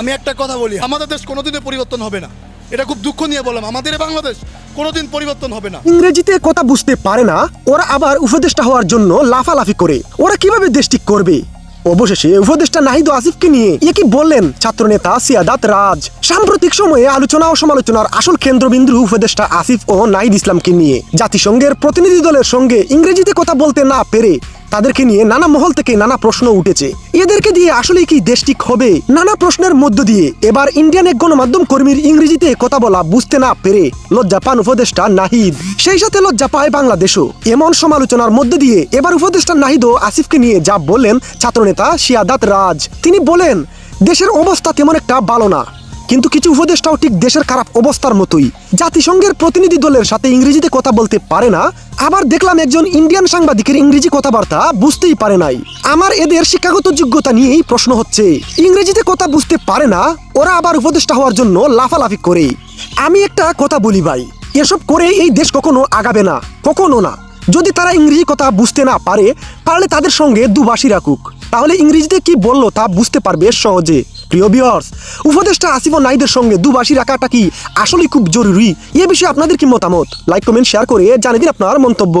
আমি একটা কথা বলি, আমাদের দেশ কোনোদিনই পরিবর্তন হবে না। এটা খুব দুঃখ নিয়ে বললাম, আমাদের বাংলাদেশ কোনোদিন পরিবর্তন হবে না। ইংরেজিতে কথা বুঝতে পারে না, ওরা আবার উপদেষ্টা হওয়ার জন্য লাফালাফি করে। ওরা কীভাবে দেশ ঠিক করবে? অবশেষে উপদেষ্টা আসিফকে নিয়ে এ কি বললেন ছাত্রনেতা সিয়াদাত রাজ? সাম্প্রতিক সময়ে আলোচনা ও সমালোচনার আসল কেন্দ্রবিন্দু উপদেষ্টা আসিফ ও নাহিদ ইসলামকে নিয়ে। জাতিসংঘের প্রতিনিধি দলের সঙ্গে ইংরেজিতে কথা বলতে না পেরে তাদেরকে নিয়ে নানা মহল থেকে নানা প্রশ্ন উঠেছে। এদেরকে দিয়ে আসলে কি দেশ ঠিক হবে? নানা প্রশ্নের মধ্য দিয়ে এবার ইন্ডিয়ান এক গণমাধ্যম কর্মীর ইংরেজিতে কথা বলা বুঝতে না পেরে লজ্জা পান উপদেষ্টা নাহিদ। সেই সাথে লজ্জা পায় বাংলাদেশও। এমন সমালোচনার মধ্য দিয়ে এবার উপদেষ্টা নাহিদ ও আসিফকে নিয়ে যা বললেন ছাত্রনেতা শিয়াদাত রাজ। তিনি বলেন, দেশের অবস্থা তেমন একটা ভালো না। কিন্তু কিছু উপদেষ্টাও ঠিক দেশের খারাপ অবস্থার মতোই। জাতিসংঘের প্রতিনিধি দলের সাথে ইংরেজিতে কথা বলতে পারে না আবার দেখলাম একজন ইন্ডিয়ান সাংবাদিকের ইংরেজি কথাবার্তা বুঝতেই পারে নাই। আমার এদের শিক্ষাগত যোগ্যতা নিয়েই প্রশ্ন হচ্ছে। ইংরেজিতে কথা বুঝতে পারে না, ওরা আবার উপদেষ্টা হওয়ার জন্য লাফালাফি করে। আমি একটা কথা বলি ভাই, এসব করে এই দেশ কখনো আগাবে না, কখনো না। যদি তারা ইংরেজি কথা বুঝতে না পারে পারলে তাদের সঙ্গে দুভাষী রাখুক। তাহলে ইংরেজিতে কি বলল তা বুঝতে পারবে সহজে। প্রিয় বিয়ার্স উপদেষ্টা আসিফ নাইদের সঙ্গে দুবাসী রাখাটা কি আসলেই খুব জরুরি? এ বিষয়ে আপনাদের কি মতামত? লাইক কমেন্ট শেয়ার করে জানিয়ে দিন আপনার মন্তব্য।